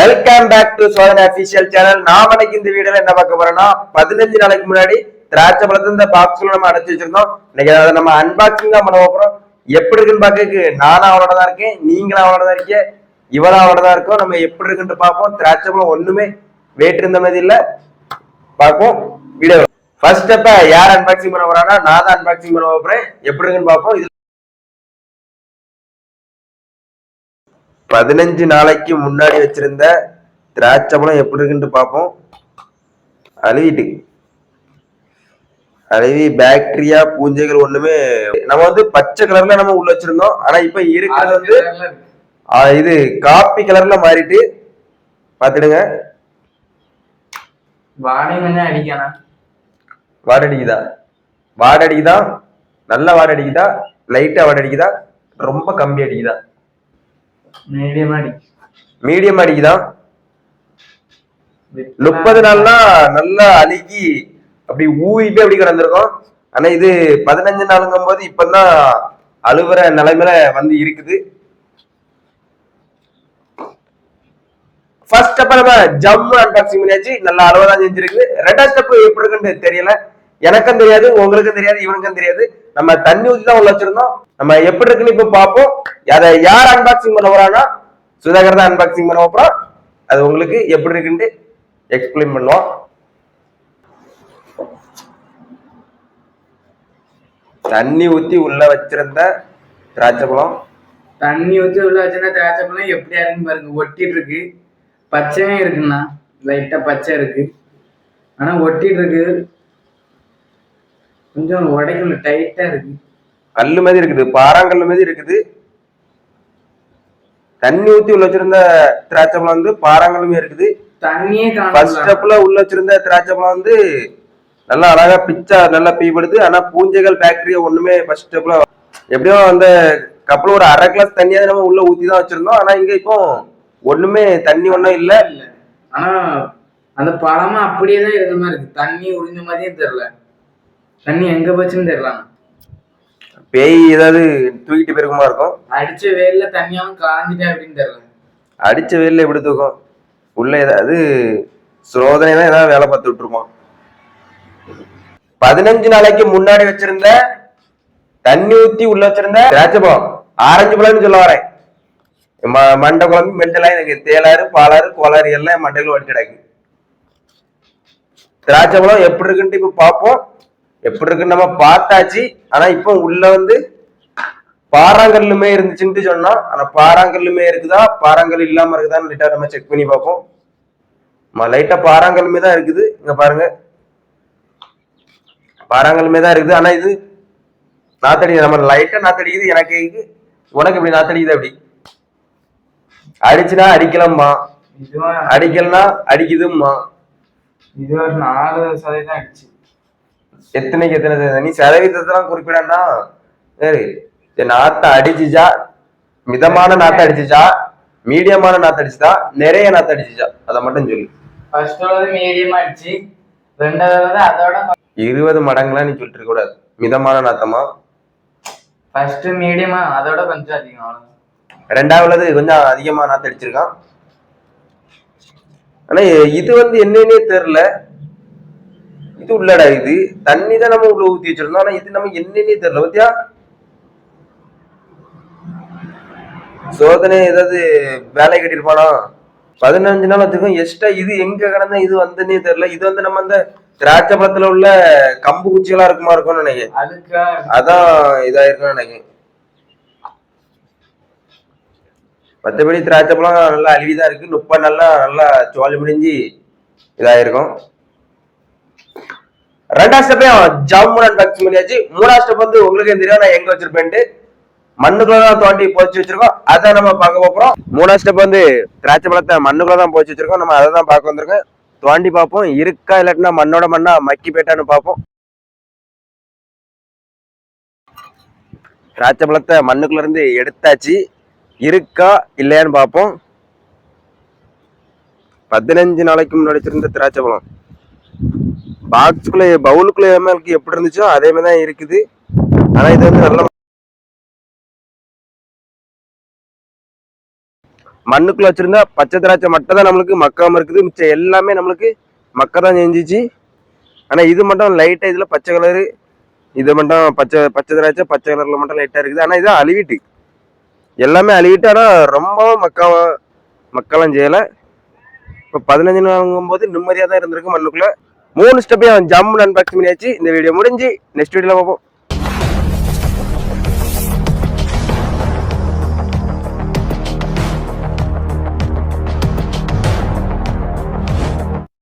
Welcome back to Sothanai official channel நாம இன்னைக்கு இந்த வீடியோல என்ன பார்க்க போறோம்னா பதினஞ்சு நாளைக்கு முன்னாடி திராட்சை பழத்தை இந்த பாக்ஸ்ல நம்ம அடைச்சு வச்சிருந்தோம். இன்னைக்கு அதை நம்ம அன்பாக்சிங் தான் பண்ண போறோம். எப்படி இருக்குன்னு பாக்க நானும் அவனோட தான் இருக்கேன் நீங்களும் அவனோட தான் இருக்கீங்க. இவரும் அவனோட தான் இருக்கோம். நம்ம எப்படி இருக்குன்னு பார்ப்போம். திராட்சை பழம் ஒண்ணுமே வெயிட் இருந்த மாதிரி இல்ல. பார்ப்போம். வீடியோ. ஃபர்ஸ்ட் ஸ்டெப்ப யார் அன்பாக்சிங் பண்ண போறானா நான் தான் அன்பாக்சிங் பண்ண போறேன். எப்படி இருக்குன்னு பார்ப்போம். பதினஞ்சு நாளைக்கு முன்னாடி வச்சிருந்த திராட்சை பழம் எப்படி இருக்குன்னு பார்ப்போம். அழுவிட்டு. அழுவி பாக்டீரியா பூஞ்சைகள் ஒண்ணுமே நம்ம வந்து பச்சை கலர்ல நம்ம உள்ள வச்சிருந்தோம். ஆனா இப்ப இருக்கிறது வந்து இது காப்பி கலர்ல மாறிட்டு பாத்துடுங்க வாடகை கொஞ்சம் அடிக்கணும் வாடை அடிக்குதா? வாடை அடிக்குதா? நல்ல வாடை அடிக்குதா? லைட்டா வாடை அடிக்குதா? ரொம்ப கம்மி அடிக்குதா? மீடியம் அடி. மீடியம் அடிக்குதா? முப்பது நாள்னா நல்லா அழுகி அப்படி ஊறிட்டு அப்படி கிடந்திருக்கும். ஆனா இது பதினஞ்சு நாளுங்கும் போது இப்பதான் அழுவுற நிலைமையில வந்து இருக்குது. ஃபர்ஸ்ட் ஸ்டெப் நம்ம ஜம்மு அன்பாக்சிங் பண்ணியாச்சு நல்லா அழுவதான் செஞ்சிருக்கு. ரெண்டாவது ஸ்டெப் எப்படி இருக்குன்னு தெரியல. எனக்கும் தெரியாது உங்களுக்கும் தெரியாது இவனுக்கும் தெரியாது. நம்ம தண்ணி ஊத்தி தான் உள்ள வச்சிருந்தோம். நம்ம எப்படி இருக்குன்னு இப்ப பார்ப்போம். அதை யார் அன்பாக்சிங் பண்ண போறான்னா சுதாகர் தான் அன்பாக்சிங் பண்ண போறோம் அது உங்களுக்கு எப்படி இருக்குன்னு எக்ஸ்பிளைன் பண்ணுவோம். தண்ணி ஊத்தி உள்ள வச்சிருந்த திராட்சை பழம் தண்ணி ஊத்தி உள்ள வச்சிருந்த திராட்சை பழம் எப்படியா இருக்குன்னு பாருங்க. ஒட்டிட்டு இருக்கு. பச்சையும் இருக்குண்ணா. லைட்டா பச்சை இருக்கு. ஆனா ஒட்டிட்டு இருக்கு. கொஞ்சம் உடைக்கல டைட்டா இருக்கு. கல்லு மாதிரி இருக்குது பாறாங்கல்லு மாதிரி இருக்குது. தண்ணி ஊத்தி உள்ள வச்சிருந்த திராட்சை பழம் வந்து பாறாங்கல்லுமே இருக்குது. தண்ணியே ஃபர்ஸ்ட் ஸ்டெப்ல உள்ள வச்சிருந்த திராட்சை பழம் வந்து நல்லா அழகா பிச்சா நல்லா பீப்படுது ஆனா பூஞ்சைகள் பாக்டீரியா ஒண்ணுமே ஃபர்ஸ்ட் ஸ்டெப்ல எப்படியும் அந்த கப்பல ஒரு அரை கிளாஸ் தண்ணியாவது நம்ம உள்ள ஊத்தி தான் வச்சிருந்தோம். ஆனா இங்க இப்போ ஒண்ணுமே தண்ணி ஒண்ணும் இல்ல. இல்ல. ஆனா அந்த பழமா அப்படியே தான் இருந்த மாதிரி இருக்கு. தண்ணி உறிஞ்ச மாதிரியே தெரியல. தண்ணி எங்க போச்சுன்னு தெரியல. பேய் ஏதாவது தூக்கிட்டு போயிருக்குமா இருக்கும்? அடிச்ச வெயில்ல தண்ணியாவும் காஞ்சிட்டே அப்படின்னு தெரியல அடிச்ச வெயில்ல எப்படி தூக்கும்? உள்ள ஏதாவது சோதனை தான் ஏதாவது வேலை பார்த்து விட்டுருப்பான் பதினஞ்சு நாளைக்கு முன்னாடி வச்சிருந்த தண்ணி ஊத்தி உள்ள வச்சிருந்த திராட்சை பழம் ஆரஞ்சு பழம்னு சொல்ல வரேன். மண்டை குழம்பு மெண்டலா எனக்கு தேளாறு பாலாறு கோளாறு எல்லாம் மண்டைக்குள்ள வடி கிடக்கு. திராட்சை பழம் எப்படி இருக்குன்ட்டு இப்ப பார்ப்போம். எப்படி இருக்குன்னு நம்ம பார்த்தாச்சு. ஆனா இப்போ உள்ள வந்து பாறாங்கல்லுமே இருந்துச்சுன்ட்டு சொன்னா ஆனா பாறாங்கல்லுமே இருக்குதா? பாறாங்கல் இல்லாம இருக்குதான்னு லைட்டா நம்ம செக் பண்ணி பார்ப்போம். லைட்டா பாறாங்கல்லுமே தான் இருக்குது. இங்க பாருங்க. பாறாங்கல்லுமே தான் இருக்குது. ஆனா இது நாத்தடி நம்ம லைட்டா நாத்தடிக்குது. எனக்கு இது உனக்கு இப்படி நாத்தடிக்குது அப்படி? அடிச்சுனா அடிக்கலம்மா. இதுவா? அடிக்கலனா அடிக்குதும்மா. இது ஒரு நாலு சதவீதம் அடிச்சு. எத்தனைக்கு எத்தனை? நீ சதவீதத்தெல்லாம் குறிப்பிடனா சரி நாத்தை அடிச்சுச்சா? மிதமான நாத்தை அடிச்சுச்சா? மீடியமான நாத்தை அடிச்சுதா நிறைய நாத்தை அடிச்சுச்சா? அதை மட்டும் சொல்லு. ஃபர்ஸ்ட் மீடியம் அடிச்சு ரெண்டாவது அதோட இருபது மடங்குலாம் நீ சொல்லிட்டு கூடாது. மிதமான நாத்தமா ஃபர்ஸ்ட் மீடியமா அதோட கொஞ்சம் அதிகம். ரெண்டாவது கொஞ்சம் அதிகமா நாத்து அடிச்சிருக்கான். ஆனா இது வந்து என்னன்னே தெரியல. இது உள்ளடா இது. தண்ணி தான் நம்ம உள்ள ஊத்தி வச்சிருந்தோம். ஆனா இது நம்ம என்னன்னே தெரியல. பத்தியா? சோதனை ஏதாவது வேலை கட்டிருப்பானா பதினஞ்சு நாள் வச்சுக்கோம் எக்ஸ்ட்ரா இது எங்க கிடந்தா இது வந்துன்னே தெரியல. இது வந்து நம்ம அந்த திராட்சை பழத்துல உள்ள கம்பு குச்சிகளா இருக்குமா இருக்கும்னு நினைக்கிறேன். அதான் இதாயிருக்கும்னு நினைக்கிறேன். மற்றபடி திராட்சை பழம் நல்லா அழுவிதான் இருக்கு. முப்பது நல்லா நல்லா சோழி முடிஞ்சு இதாயிருக்கும். ரெண்டாம் ஸ்டெப்பையும் ஜம்முன்னு அன்பாக்சிங் பண்ணியாச்சு. மூணாம் ஸ்டெப் வந்து உங்களுக்கு தெரியும். நான் எங்க வச்சிருப்பேன்ட்டு. மண்ணுக்குள்ள தான் தோண்டி போச்சு வச்சிருக்கோம். அதை நம்ம பார்க்க போறோம். மூணாம் ஸ்டெப் வந்து திராட்சை பழத்தை மண்ணுக்குள்ள தான் போச்சு வச்சிருக்கோம். நம்ம அதை தான் பார்க்க வந்திருக்கோம். தோண்டி பார்ப்போம். இருக்கா இல்லாட்டினா மண்ணோட மண்ணா மக்கி போயிட்டான்னு பார்ப்போம். திராட்சை பழத்தை மண்ணுக்குள்ள இருந்து எடுத்தாச்சு. இருக்கா இல்லையான்னு பார்ப்போம். பதினஞ்சு நாளைக்கு முன்னாடி வச்சிருந்த திராட்சை பழம். பாக்ஸ்குள்ளே பவுலுக்குள்ளே எம்எல்க்கு எப்படி இருந்துச்சோ அதே மாதிரி தான் இருக்குது. ஆனால் இது வந்து நல்ல மண்ணுக்குள்ள வச்சிருந்தா பச்சை திராட்சை மட்டும் தான் நம்மளுக்கு மக்காம இருக்குது. மிச்சம் எல்லாமே நம்மளுக்கு மக்க தான் செஞ்சிச்சு. ஆனால் இது மட்டும் லைட்டாக இதில் பச்சை கலரு இது மட்டும் பச்சை பச்சை திராட்சை பச்சை கலரில் மட்டும் லைட்டாக இருக்குது. ஆனால் இதான் அழுவிட்டு. எல்லாமே அழுவிட்டு ஆனால் ரொம்பவும் மக்காவ மக்களும் செய்யலை. இப்போ பதினஞ்சு நாளுங்கும் போது நிம்மதியாக தான் இருந்திருக்கு மண்ணுக்குள்ளே. மூணு ஸ்டெப்பையும் ஜம்முன்னு அன்பாக்சிங் பண்ணியாச்சு. இந்த வீடியோ முடிஞ்சு நெக்ஸ்ட் வீடியோவில் பார்ப்போம்.